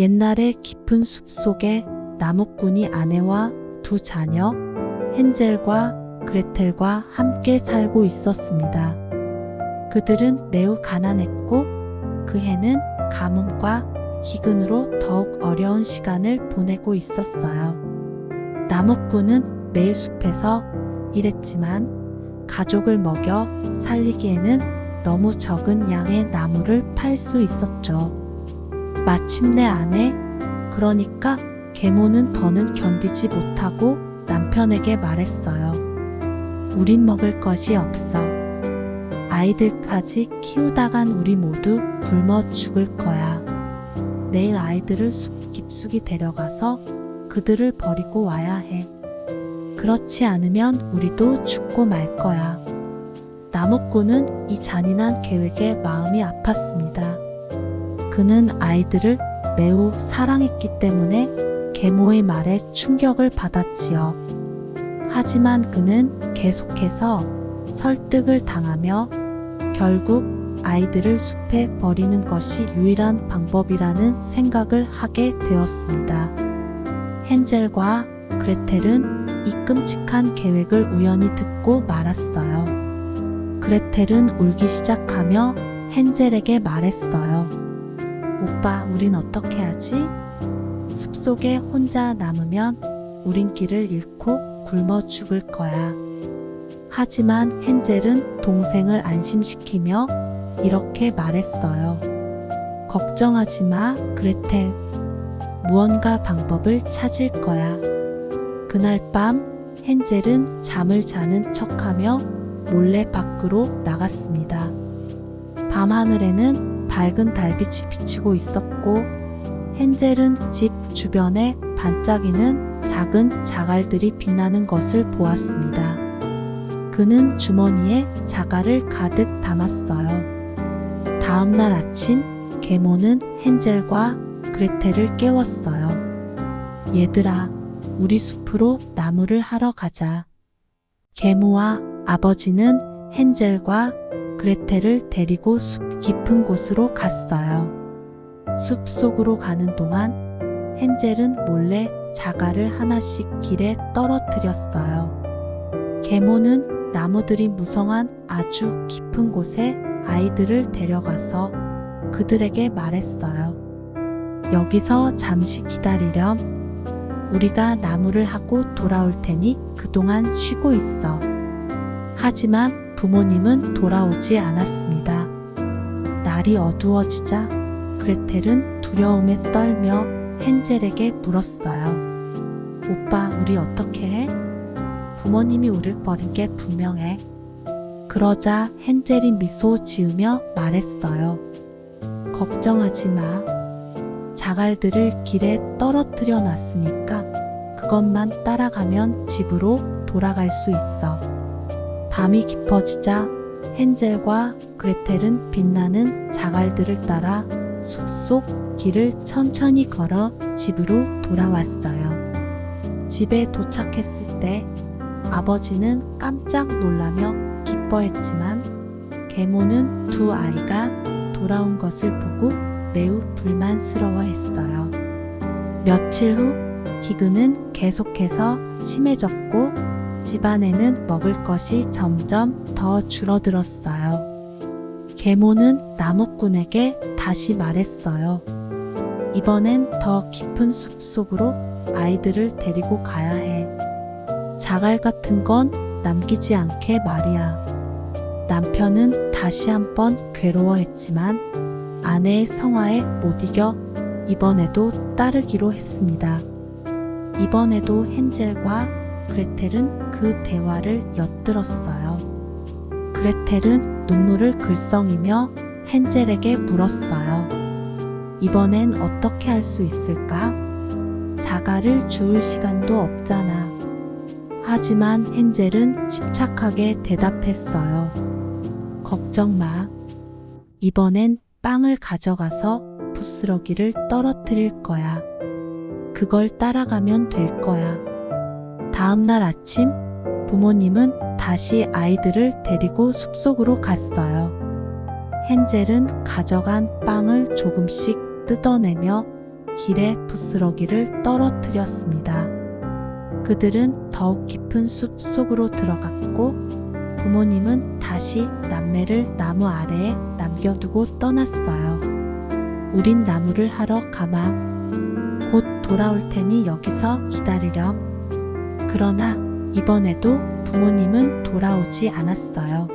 옛날에 깊은 숲 속에 나무꾼이 아내와 두 자녀, 헨젤과 그레텔과 함께 살고 있었습니다. 그들은 매우 가난했고 그 해는 가뭄과 기근으로 더욱 어려운 시간을 보내고 있었어요. 나무꾼은 매일 숲에서 일했지만 가족을 먹여 살리기에는 너무 적은 양의 나무를 팔 수 있었죠. 마침내 아내, 그러니까 계모는 더는 견디지 못하고 남편에게 말했어요. 우린 먹을 것이 없어. 아이들까지 키우다간 우리 모두 굶어 죽을 거야. 내일 아이들을 숲 깊숙이 데려가서 그들을 버리고 와야 해. 그렇지 않으면 우리도 죽고 말 거야. 나무꾼은 이 잔인한 계획에 마음이 아팠습니다. 그는 아이들을 매우 사랑했기 때문에 계모의 말에 충격을 받았지요. 하지만 그는 계속해서 설득을 당하며 결국 아이들을 숲에 버리는 것이 유일한 방법이라는 생각을 하게 되었습니다. 헨젤과 그레텔은 이 끔찍한 계획을 우연히 듣고 말았어요. 그레텔은 울기 시작하며 헨젤에게 말했어요. 오빠, 우린 어떻게 하지? 숲속에 혼자 남으면 우린 길을 잃고 굶어 죽을 거야. 하지만 헨젤은 동생을 안심시키며 이렇게 말했어요. 걱정하지 마, 그레텔. 무언가 방법을 찾을 거야. 그날 밤 헨젤은 잠을 자는 척하며 몰래 밖으로 나갔습니다. 밤하늘에는 밝은 달빛이 비치고 있었고 헨젤은 집 주변에 반짝이는 작은 자갈들이 빛나는 것을 보았습니다. 그는 주머니에 자갈을 가득 담았어요. 다음 날 아침 계모는 헨젤과 그레텔을 깨웠어요. 얘들아, 우리 숲으로 나무를 하러 가자. 계모와 아버지는 헨젤과 그레텔을 데리고 숲 깊은 곳으로 갔어요. 숲 속으로 가는 동안 헨젤은 몰래 자갈을 하나씩 길에 떨어뜨렸어요. 계모는 나무들이 무성한 아주 깊은 곳에 아이들을 데려가서 그들에게 말했어요. 여기서 잠시 기다리렴. 우리가 나무를 하고 돌아올 테니 그동안 쉬고 있어. 하지만 부모님은 돌아오지 않았습니다. 날이 어두워지자 그레텔은 두려움에 떨며 헨젤에게 물었어요. 오빠, 우리 어떻게 해? 부모님이 우릴 버린 게 분명해. 그러자 헨젤이 미소 지으며 말했어요. 걱정하지 마. 자갈들을 길에 떨어뜨려 놨으니까 그것만 따라가면 집으로 돌아갈 수 있어. 밤이 깊어지자 헨젤과 그레텔은 빛나는 자갈들을 따라 숲속 길을 천천히 걸어 집으로 돌아왔어요. 집에 도착했을 때 아버지는 깜짝 놀라며 기뻐했지만 계모는 두 아이가 돌아온 것을 보고 매우 불만스러워했어요. 며칠 후 기근은 계속해서 심해졌고 집안에는 먹을 것이 점점 더 줄어들었어요. 계모는 나무꾼에게 다시 말했어요. 이번엔 더 깊은 숲 속으로 아이들을 데리고 가야 해. 자갈 같은 건 남기지 않게 말이야. 남편은 다시 한번 괴로워했지만 아내의 성화에 못 이겨 이번에도 따르기로 했습니다. 이번에도 헨젤과 그레텔은 그 대화를 엿들었어요. 그레텔은 눈물을 글썽이며 헨젤에게 물었어요. 이번엔 어떻게 할 수 있을까? 자갈을 주울 시간도 없잖아. 하지만 헨젤은 침착하게 대답했어요. 걱정 마. 이번엔 빵을 가져가서 부스러기를 떨어뜨릴 거야. 그걸 따라가면 될 거야. 다음 날 아침 부모님은 다시 아이들을 데리고 숲속으로 갔어요. 헨젤은 가져간 빵을 조금씩 뜯어내며 길에 부스러기를 떨어뜨렸습니다. 그들은 더욱 깊은 숲 속으로 들어갔고 부모님은 다시 남매를 나무 아래에 남겨두고 떠났어요. 우린 나무를 하러 가마. 곧 돌아올 테니 여기서 기다리렴. 그러나 이번에도 부모님은 돌아오지 않았어요.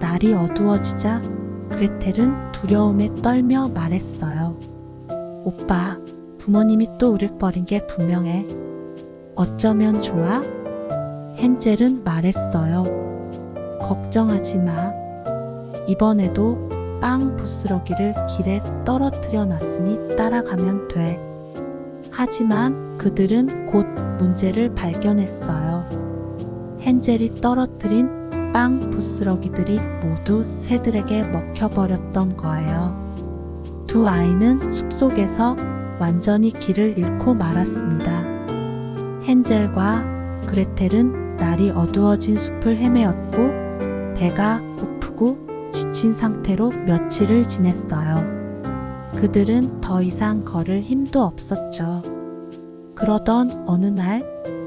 날이 어두워지자 그레텔은 두려움에 떨며 말했어요. 오빠, 부모님이 또 우릴 버린 게 분명해. 어쩌면 좋아? 헨젤은 말했어요. 걱정하지 마. 이번에도 빵 부스러기를 길에 떨어뜨려 놨으니 따라가면 돼. 하지만 그들은 곧 문제를 발견했어요. 헨젤이 떨어뜨린 빵 부스러기들이 모두 새들에게 먹혀버렸던 거예요. 두 아이는 숲속에서 완전히 길을 잃고 말았습니다. 헨젤과 그레텔은 날이 어두워진 숲을 헤매었고 배가 고프고 지친 상태로 며칠을 지냈어요. 그들은 더 이상 걸을 힘도 없었죠. 그러던 어느 날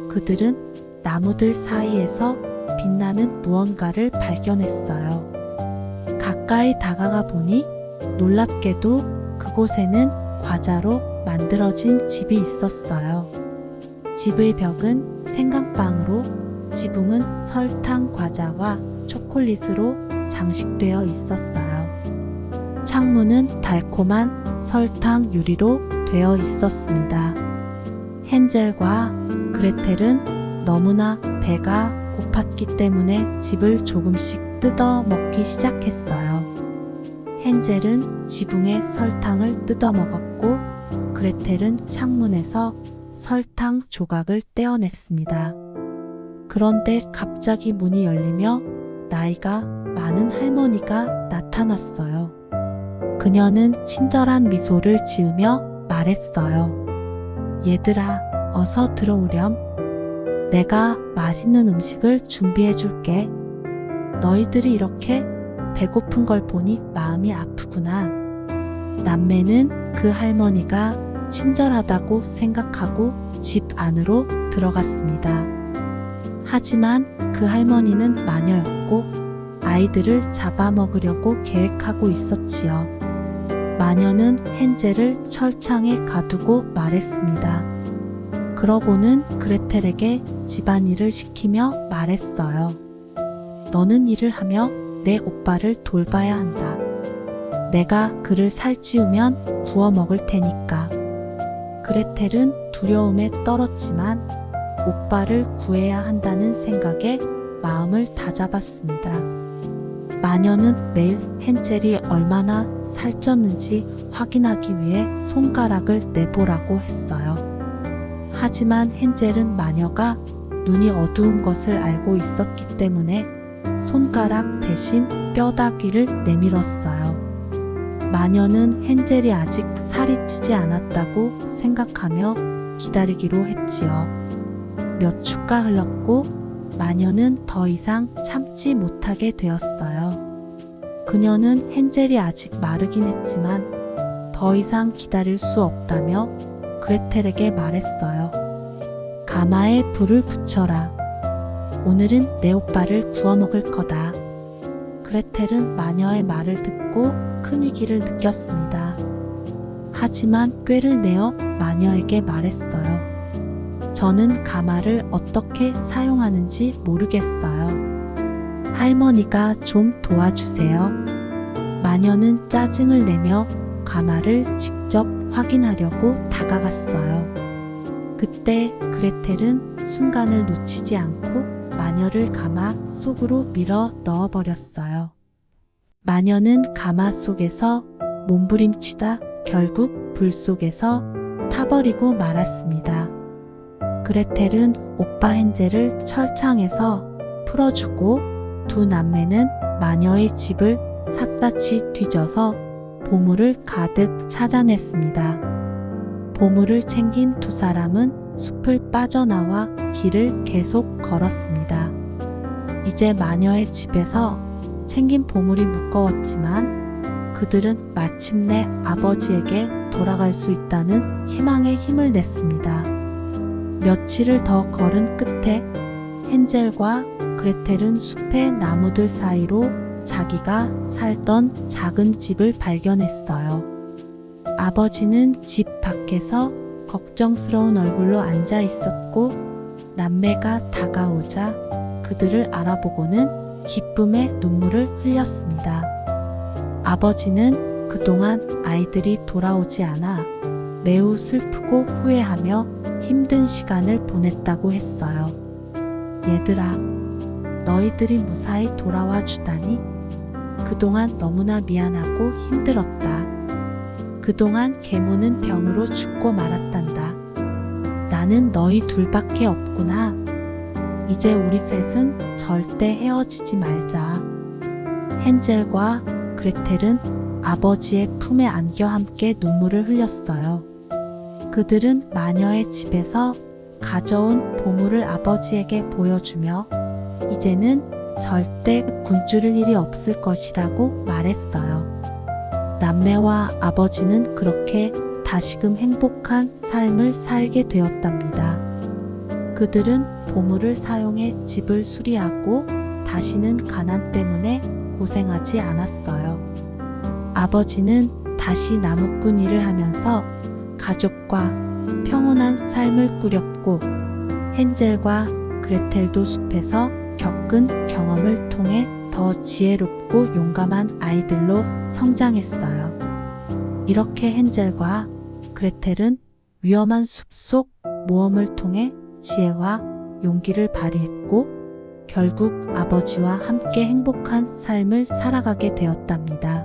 그들은 나무들 사이에서 빛나는 무언가를 발견했어요. 가까이 다가가 보니 놀랍게도 그곳에는 과자로 만들어진 집이 있었어요. 집의 벽은 생강빵으로, 지붕은 설탕 과자와 초콜릿으로 장식되어 있었어요. 창문은 달콤한 설탕 유리로 되어 있었습니다. 헨젤과 그레텔은 너무나 배가 고팠기 때문에 집을 조금씩 뜯어 먹기 시작했어요. 헨젤은 지붕의 설탕을 뜯어 먹었고 그레텔은 창문에서 설탕 조각을 떼어냈습니다. 그런데 갑자기 문이 열리며 나이가 많은 할머니가 나타났어요. 그녀는 친절한 미소를 지으며 말했어요. 얘들아, 어서 들어오렴. 내가 맛있는 음식을 준비해 줄게. 너희들이 이렇게 배고픈 걸 보니 마음이 아프구나. 남매는 그 할머니가 친절하다고 생각하고 집 안으로 들어갔습니다. 하지만 그 할머니는 마녀였고 아이들을 잡아먹으려고 계획하고 있었지요. 마녀는 헨젤을 철창에 가두고 말했습니다. 그러고는 그레텔에게 집안일을 시키며 말했어요. 너는 일을 하며 내 오빠를 돌봐야 한다. 내가 그를 살찌우면 구워 먹을 테니까. 그레텔은 두려움에 떨었지만 오빠를 구해야 한다는 생각에 마음을 다잡았습니다. 마녀는 매일 헨젤이 얼마나 살쪘는지 확인하기 위해 손가락을 내보라고 했어요. 하지만 헨젤은 마녀가 눈이 어두운 것을 알고 있었기 때문에 손가락 대신 뼈다귀를 내밀었어요. 마녀는 헨젤이 아직 살이 찌지 않았다고 생각하며 기다리기로 했지요. 몇 주가 흘렀고 마녀는 더 이상 참지 못하게 되었어요. 그녀는 헨젤이 아직 마르긴 했지만 더 이상 기다릴 수 없다며 그레텔에게 말했어요. 가마에 불을 붙여라. 오늘은 내 오빠를 구워 먹을 거다. 그레텔은 마녀의 말을 듣고 큰 위기를 느꼈습니다. 하지만 꾀를 내어 마녀에게 말했어요. 저는 가마를 어떻게 사용하는지 모르겠어요. 할머니가 좀 도와주세요. 마녀는 짜증을 내며 가마를 직접 확인하려고 다가갔어요. 그때 그레텔은 순간을 놓치지 않고 마녀를 가마 속으로 밀어 넣어버렸어요. 마녀는 가마 속에서 몸부림치다 결국 불 속에서 타버리고 말았습니다. 그레텔은 오빠 헨젤을 철창에서 풀어주고 두 남매는 마녀의 집을 샅샅이 뒤져서 보물을 가득 찾아냈습니다. 보물을 챙긴 두 사람은 숲을 빠져나와 길을 계속 걸었습니다. 이제 마녀의 집에서 챙긴 보물이 무거웠지만 그들은 마침내 아버지에게 돌아갈 수 있다는 희망의 힘을 냈습니다. 며칠을 더 걸은 끝에 헨젤과 그레텔은 숲의 나무들 사이로 자기가 살던 작은 집을 발견했어요. 아버지는 집 밖에서 걱정스러운 얼굴로 앉아 있었고 남매가 다가오자 그들을 알아보고는 기쁨의 눈물을 흘렸습니다. 아버지는 그동안 아이들이 돌아오지 않아 매우 슬프고 후회하며 힘든 시간을 보냈다고 했어요. 얘들아, 너희들이 무사히 돌아와 주다니 그동안 너무나 미안하고 힘들었다. 그동안 계모는 병으로 죽고 말았단다. 나는 너희 둘밖에 없구나. 이제 우리 셋은 절대 헤어지지 말자. 헨젤과 그레텔은 아버지의 품에 안겨 함께 눈물을 흘렸어요. 그들은 마녀의 집에서 가져온 보물을 아버지에게 보여주며 이제는 절대 굶주릴 일이 없을 것이라고 말했어요. 남매와 아버지는 그렇게 다시금 행복한 삶을 살게 되었답니다. 그들은 보물을 사용해 집을 수리하고 다시는 가난 때문에 고생하지 않았어요. 아버지는 다시 나무꾼 일을 하면서 가족과 평온한 삶을 꾸렸고 헨젤과 그레텔도 숲에서 겪은 경험을 통해 더 지혜롭고 용감한 아이들로 성장했어요. 이렇게 헨젤과 그레텔은 위험한 숲속 모험을 통해 지혜와 용기를 발휘했고 결국 아버지와 함께 행복한 삶을 살아가게 되었답니다.